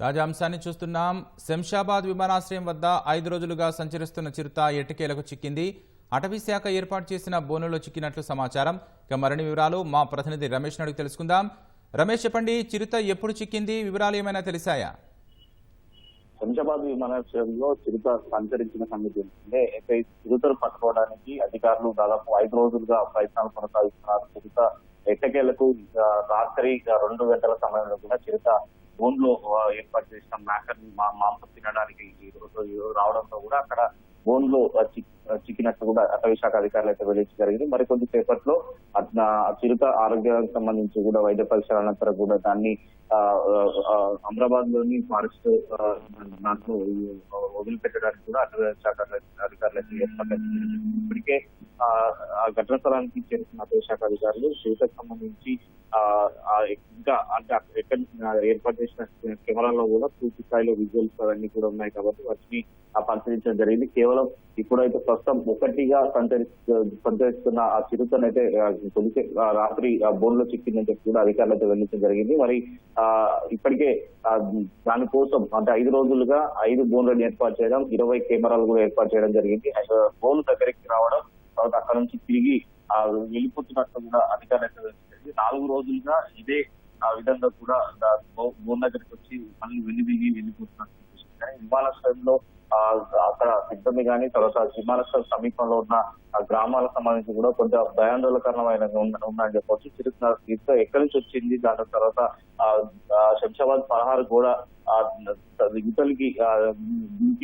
తాజా అంశాన్ని చూస్తున్నాం. శంషాబాద్ విమానాశ్రయం వద్ద ఐదు రోజులుగా సంచరిస్తున్న చిరుత ఎటుకేలకు చిక్కింది. అటవీశాఖ ఏర్పాటు చేసిన బోనులో చిక్కినట్లు సమాచారం. ఇక మరిన్ని వివరాలు మా ప్రతినిధి రమేష్ అడిగి తెలుసుకుందాం. రమేష్ చెప్పండి చిరుత ఎప్పుడు చిక్కింది? వివరాలు ఏమైనా తెలిసాయా? శంషాబాద్ విమానాశ్రయంలో చిరుత సంచరించిన సంగతి ఏంటంటే అయితే చిరుతను పట్టుకోవడానికి అధికారులు దాదాపు ఐదు రోజులుగా ప్రయత్నాలు కొనసాగిస్తున్నారు. చిరుత ఎట్టకేలకు రాత్రి రెండు గంటల సమయంలో కూడా చిరుత ఫోన్లో ఏర్పాటు చేసిన. మ్యాటర్ మాంసం తినడానికి ఈ రోజు ఈ రోజు రావడంతో కూడా అక్కడ ఫోన్లో చిక్- చిక్కినట్టు కూడా అటవీశాఖ అధికారులు అయితే వెల్లడించడం జరిగింది. మరి కొద్దిసేపట్లో చిరుత ఆరోగ్యానికి సంబంధించి కూడా వైద్య పరీక్షల అనంతరం కూడా దాన్ని అమరాబాద్లోని ఫారెస్ట్ దాంట్లో వదిలిపెట్టడానికి కూడా అటవీశాఖ అధికారులు అయితే ఏర్పాటు ఇప్పటికే ఆ ఘటన స్థలానికి చేరుకున్న అటవీశాఖ అధికారులు చిరుతకు సంబంధించి ఇంకా అంటే ఎక్కడ ఏర్పాటు చేసిన కెమెరాలో కూడా పూర్తి స్థాయిలో విజువల్స్ అవన్నీ కూడా ఉన్నాయి కాబట్టి వాటిని ఆ పరిశీలించడం జరిగింది. కేవలం ఇప్పుడైతే ప్రస్తుతం ఒకటిగా సంచరి సంచరిస్తున్న ఆ చిరుతనైతే ఆ, కొద్దిసే రాత్రి ఆ బోన్లో చిక్కిందని చెప్పి కూడా అధికారులు అయితే వెల్లడించడం జరిగింది. మరి ఆ ఇప్పటికే దానికోసం అంటే ఐదు రోజులుగా ఐదు బోన్లను ఏర్పాటు చేయడం ఇరవై కెమెరాలు కూడా ఏర్పాటు చేయడం జరిగింది. ఆ, బోన్ దగ్గరికి రావడం తర్వాత అక్కడ నుంచి తిరిగి ఆ, వెళ్ళిపోతున్నట్టు కూడా అధికారులు అయితే నాలుగు రోజులుగా ఇదే ఆ విధంగా కూడా దా- బోన్ దగ్గరికి వచ్చి మళ్ళీ వెళ్ళి దిగి వెళ్ళిపోతున్నట్టు కానీ విమానాశ్రయంలో అక్కడ సిబ్బంది కానీ తర్వాత విమానాశ్రయం సమీపంలో ఉన్న గ్రామాలకు సంబంధించి కూడా కొంచెం భయాందోళనకరమైన ఉందని ఉన్నాయని చెప్పొచ్చు చిరుత ఎక్కడి నుంచి వచ్చింది? దాని తర్వాత శంషాబాద్ పదహారు కూడా ఆ, యువతలకి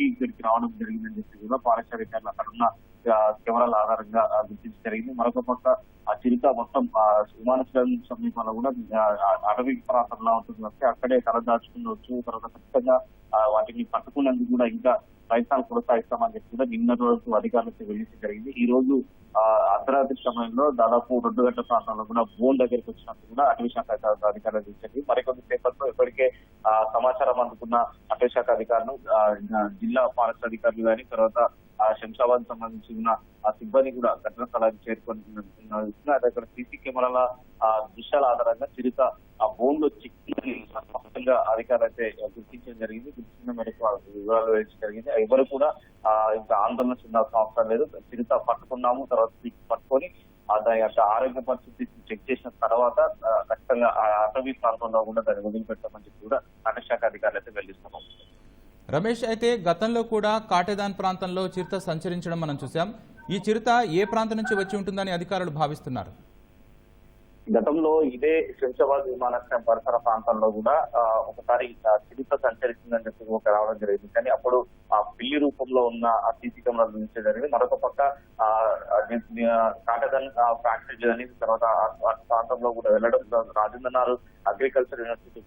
ఇక్కడికి రావడం జరిగిందని చెప్పి కూడా ఫారెస్ట్ అక్కడ ఉన్న కెమెరాల ఆధారంగా గుర్తించి జరిగింది. మరొక పక్క ఆ చిరుత మొత్తం విమానాశ్రయం సమీపంలో కూడా అటవీ ప్రాంతంలో ఉంటుంది. కాబట్టి అక్కడే తలదాచుకుండవచ్చు తర్వాత ఖచ్చితంగా వాటిని పట్టుకునేందుకు కూడా ఇంకా ప్రయత్నాలు కొనసాగిస్తామని చెప్పి కూడా నిన్న రోజు అధికారులకు వెళ్ళించడం జరిగింది. ఈ రోజు అర్ధరాత్రి సమయంలో దాదాపు రెండు గంటల ప్రాంతంలో కూడా బోన్ దగ్గరికి వచ్చినట్టు కూడా అటవీ శాఖ అధికారులు తెలిసింది మరికొద్ది సేపట్లో ఇప్పటికే సమాచారం అందుకున్న అటవీ శాఖ అధికారులు జిల్లా ఫారెస్ట్ అధికారులు కానీ తర్వాత ఆ శంషాబాద్ సంబంధించి ఉన్న ఆ సిబ్బంది కూడా ఘటన స్థలానికి చేరుకొని అదే అక్కడ సీసీ కెమెరాల ఆ దృశ్యాల ఆధారంగా చిరుత ఆ బోన్లో చిక్కి స్పష్టంగా అధికారులు అయితే గుర్తించడం జరిగింది. గుర్తించిన మేరకు వివరాలు వేయడం జరిగింది. ఎవరు కూడా ఆ ఇంకా ఆందోళన చెందాల్సిన అవసరం లేదు. చిరుత పట్టుకున్నాము తర్వాత పట్టుకొని ఆ దాని యొక్క ఆరోగ్య పరిస్థితి చెక్ చేసిన తర్వాత ఖచ్చితంగా ఆ అటవీ ప్రాంతంలో కూడా దాన్ని వదిలిపెట్టామని చెప్పి కూడా అటశాఖ శాఖ అధికారులు అయితే వెల్లిస్తున్నాం రమేష్ అయితే గతంలో కూడా కాటేదాన్ ప్రాంతంలో చిరుత సంచరించడం మనం చూసాం ఈ చిరుత ఏ ప్రాంతం నుంచి వచ్చి ఉంటుందని అధికారులు భావిస్తున్నారు? గతంలో ఇదే శంషాబాద్ విమానాశ్రయం పరిసర ప్రాంతంలో కూడా ఒకసారి చిరుత సంచరిస్తుందని చెప్పి ఒక రావడం జరిగింది. కానీ అప్పుడు ఆ పిల్లి రూపంలో ఉన్న ఆ సీసీ కెమెరాలు నుంచి జరిగింది. మరొక పక్క ఆ, ఆ, ని- ఆ, ఫ్యాక్టరీ తర్వాత ప్రాంతంలో కూడా వెళ్ళడం రాజేంద్రనాథ్ అగ్రికల్చర్ యూనివర్సిటీ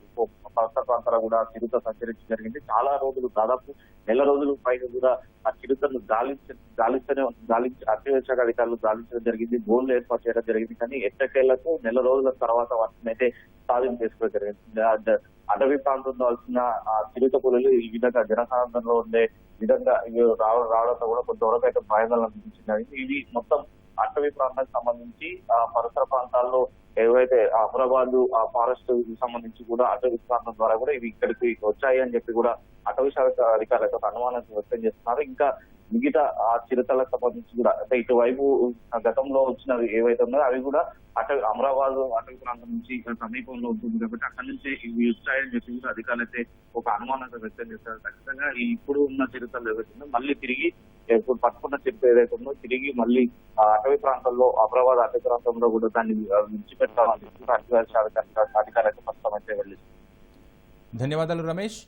పరిసర ప్రాంతాలు కూడా చిరుత సంచరించి జరిగింది. చాలా రోజులు దాదాపు నెల రోజులు పైన కూడా ఆ చిరుతను గాలించ గాలిస్తూనే గాలించి అటవీ అధికారులు గాలించడం జరిగింది. బోన్లు ఏర్పాటు చేయడం జరిగింది. కానీ ఎట్టకేళ్ళకు నెల రోజుల తర్వాత వాటిని అయితే సాధన చేసుకోవడం జరిగింది అటవీ ప్రాంతంలో వచ్చిన ఆ చిరుత పులులు ఈ విధంగా జనసాంద్రంలో ఉండే విధంగా ఇవి రావడం రావడంతో కూడా కొంతవరకు అయితే భయాందోళన అనిపించింది. ఇది మొత్తం అటవీ ప్రాంతానికి సంబంధించి ఆ పరిసర ప్రాంతాల్లో ఏవైతే అమరాబాద్ ఆ ఫారెస్ట్ సంబంధించి కూడా అటవీ ప్రాంతం ద్వారా కూడా ఇవి ఇక్కడికి వచ్చాయి అని చెప్పి కూడా అటవీ శాఖ అధికారులు అయితే అనుమానం వ్యక్తం చేస్తున్నారు. ఇంకా మిగతా ఆ చిరతలకు సంబంధించి కూడా అంటే ఇటువైపు గతంలో వచ్చినవి ఏవైతే ఉన్నాయో అవి కూడా అటవీ అమరాబాద్ అటవీ ప్రాంతం నుంచి ఇక్కడ సమీపంలో ఉంటుంది కాబట్టి అక్కడి నుంచి ఇవి వచ్చాయని చెప్పి కూడా అధికారులు అయితే ఒక అనుమానం వ్యక్తం చేస్తారు ఖచ్చితంగా ఇప్పుడు ఉన్న చిరుతలు ఏవైతే మళ్ళీ తిరిగి ఇప్పుడు పట్టుకున్న చిరుత ఏదైతే ఉందో తిరిగి మళ్ళీ అటవీ ప్రాంతంలో అమరాబాద్ అటవీ ప్రాంతంలో కూడా దాన్ని విడిచిపెట్టాలని చెప్పి అధికారులు అధికారులు అయితే స్పష్టమైతే వెళ్ళిస్తారు ధన్యవాదాలు రమేష్.